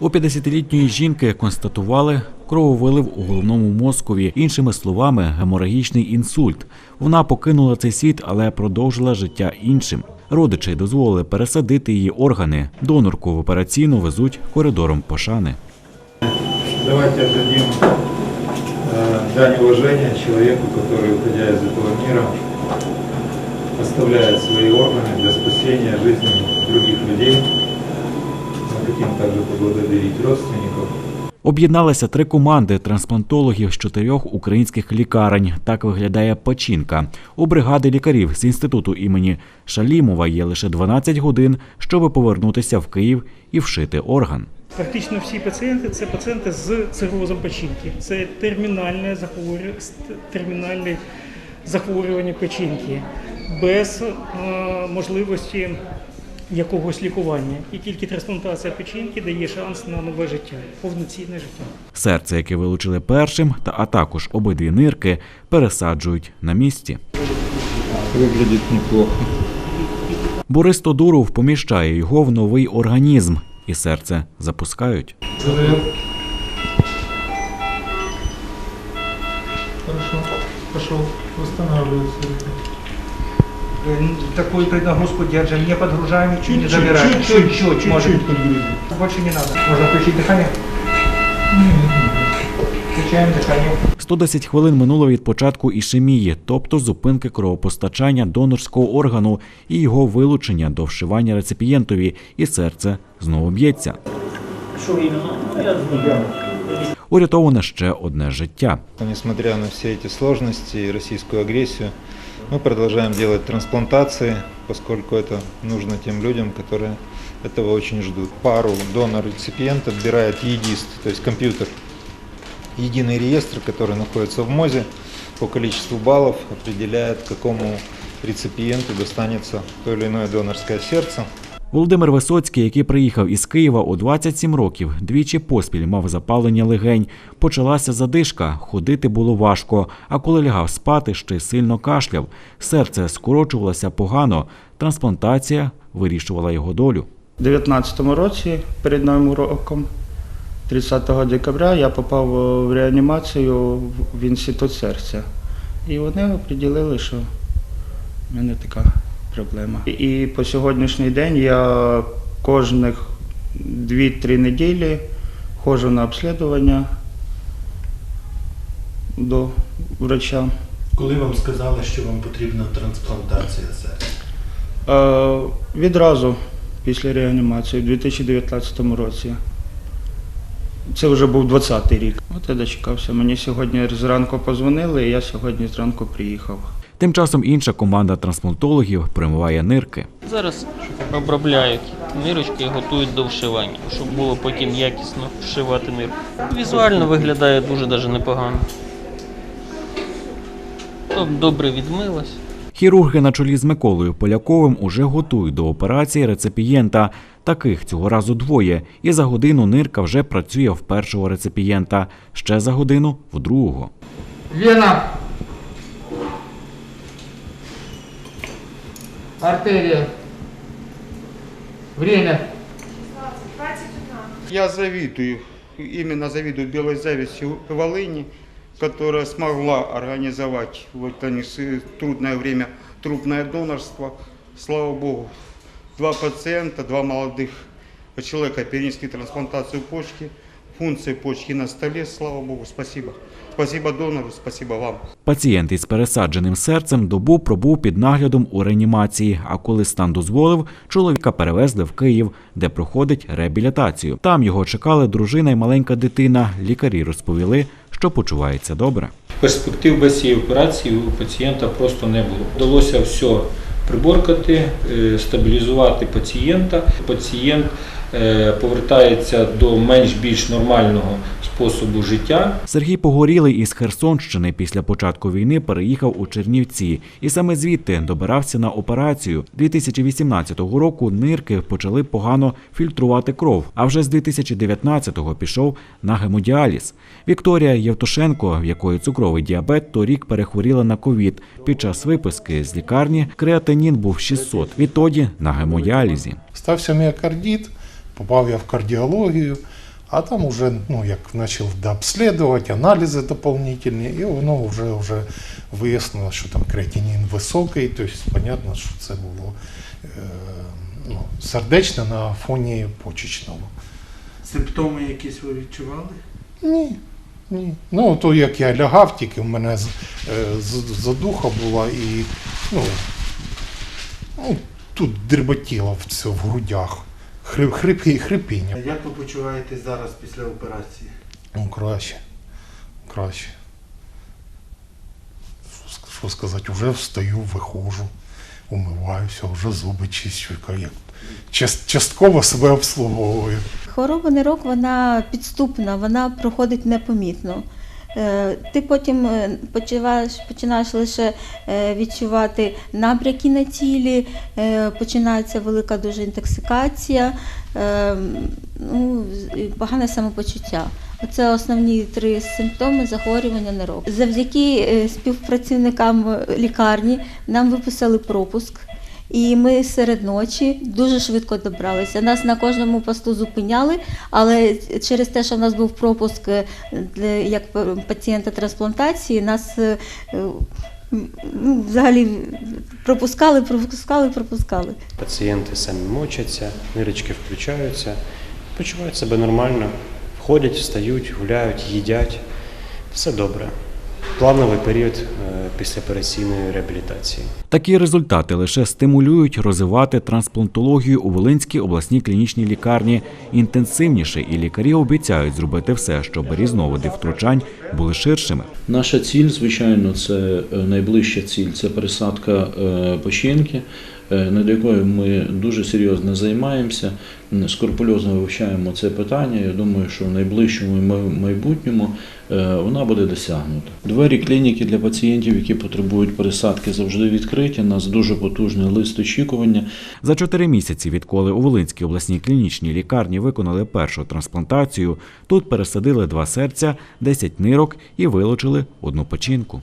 У 50-літньої жінки констатували крововилив у головному мозкові, іншими словами, геморагічний інсульт. Вона покинула цей світ, але продовжила життя іншим. Родичі дозволили пересадити її органи. Донорку в операційну везуть коридором пошани. Давайте отдадим э, дань уважения человеку, который, уходя из этого мира, оставляет свои органы для спасения жизни других людей. Хотим также поблагодарить родственников, Об'єдналися три команди трансплантологів з чотирьох українських лікарень. Так виглядає печінка. У бригади лікарів з інституту імені Шалімова є лише 12 годин, щоб повернутися в Київ і вшити орган. Практично всі пацієнти це пацієнти з цирозом печінки. Це термінальне захворювання, термінальне захворювання печінки без е, можливості якогось лікування. І тільки трансплантація печінки дає шанс на нове життя, повноцінне життя. Серце, яке вилучили першим, та а також обидві нирки, пересаджують на місці. выглядит неплохо. Борис Тодуров поміщає його в новий організм, і серце запускають. Хорошо, пошел, восстанавливается Э, Такой преднагрузку держим, не подгружаем, не Чуть-чуть, забираем. чуть-чуть, Чуть-чуть, может. чуть-чуть подгрузим. Больше не надо. Можно включить дыхание? Включаем дыхание. 110 хвилин минуло від початку ішемії, тобто зупинки кровопостачання донорського органу і його вилучення до вшивання реципієнтові, і серце знову б'ється. Урятоване ще одне життя. Несмотря на все эти сложности и российскую агрессию, мы продолжаем делать трансплантации, поскольку это нужно тем людям, которые этого очень ждут. Пару донор-реципиент отбирает ЕДИСТ, то есть компьютер. Единый реестр, который находится в МОЗе, по количеству баллов определяет, какому реципиенту достанется то или иное донорское сердце. Володимир Висоцький, який приїхав із Києва у 27 років, двічі поспіль мав запалення легень. Почалася задишка, ходити було важко. А коли лягав спати, ще сильно кашляв. Серце скорочувалося погано. Трансплантація вирішувала його долю. У 2019 році, перед Новим роком, 30 декабря, я попав в реанімацію в- інститут серця. І вони оприділили, що в мене така проблема. І по сьогоднішній день я кожних 2-3 неділі ходжу на обслідування до врача. Коли вам сказали, що вам потрібна трансплантація серця? Е, Відразу після реанімації у 2019 році. Це вже був 20-й рік. От я дочекався. Мені сьогодні зранку позвонили, і я сьогодні зранку приїхав. Тим часом інша команда трансплантологів примиває нирки. Зараз обробляють нирочки і готують до вшивання, щоб було потім якісно вшивати нирку. Візуально виглядає дуже даже непогано. Тобто добре відмилась. Хірурги на чолі з Миколою Поляковим уже готують до операції реципієнта. Таких цього разу двоє. І за годину нирка вже працює в першого реципієнта, ще за годину в другого. Вена. Артерия. Время. Я завидую, именно завидую белой зависти Волыни, которая смогла организовать в это не с- трудное время трупное донорство. Слава Богу, два пациента, два молодых человека перенесли трансплантацию почки, функции почки на столе, слава Богу, спасибо. Спасибо донору, спасибо вам. Пацієнт із пересадженим серцем добу пробув під наглядом у реанімації. А коли стан дозволив, чоловіка перевезли в Київ, де проходить реабілітацію. Там його чекали дружина і маленька дитина. Лікарі розповіли, що почувається добре. Перспектив без цієї операції у пацієнта просто не було. Вдалося все приборкати, е, стабілізувати пацієнта. Пацієнт е, повертається до менш-більш нормального способу життя. Сергій Погорілий із Херсонщини після початку війни переїхав у Чернівці і саме звідти добирався на операцію. 2018 року нирки почали погано фільтрувати кров. А вже з 2019-го пішов на гемодіаліз. Вікторія Євтушенко, в якої цукровий діабет, торік перехворіла на ковід. Під час виписки з лікарні креатинін був 600. Відтоді на гемодіалізі. Стався міокардит, попав я в кардіологію, А там уже, ну, як почав дообслідувати, аналізи доповнительні, і воно вже, вже вияснило, що там креатинін високий, тобто, понятно, що це було е, ну, сердечне на фоні почечного. Симптоми якісь ви відчували? Ні. Ні. Ну, то як я лягав, тільки в мене е, задуха була і ну, ну, тут дріботіло все в грудях. Хрип, хрип, хрипіння. Як ви почуваєтесь зараз після операції? Ну, краще. Краще. Що сказати, вже встаю, виходжу, умиваюся, вже зуби чищу, як частково себе обслуговую. Хвороба нирок вона підступна, вона проходить непомітно. Е, Ти потім е, почуваєш, починаєш лише е, відчувати набряки на тілі, починається велика дуже інтоксикація, ну, погане самопочуття. Оце основні три симптоми захворювання нирок. Завдяки е, співпрацівникам лікарні нам виписали пропуск. І ми серед ночі дуже швидко добралися. Нас на кожному посту зупиняли, але через те, що в нас був пропуск е, для- як пацієнта трансплантації, нас ну, взагалі пропускали, пропускали, пропускали. Пацієнти самі мочаться, нирочки включаються, почувають себе нормально, входять, встають, гуляють, їдять. Все добре. Плановий період після післяопераційної реабілітації. Такі результати лише стимулюють розвивати трансплантологію у Волинській обласній клінічній лікарні інтенсивніше, і лікарі обіцяють зробити все, щоб різновиди втручань були ширшими. Наша ціль, звичайно, це е, найближча ціль це пересадка е, печінки, е, над якою ми дуже серйозно займаємося, скрупульозно вивчаємо це питання. Я думаю, що в найближчому майбутньому вона буде досягнута. Двері клініки для пацієнтів, які потребують пересадки, завжди відкриті. У нас дуже потужний лист очікування. За чотири місяці, відколи у Волинській обласній клінічній лікарні виконали першу трансплантацію, тут пересадили два серця, 10 нирок і вилучили одну печінку.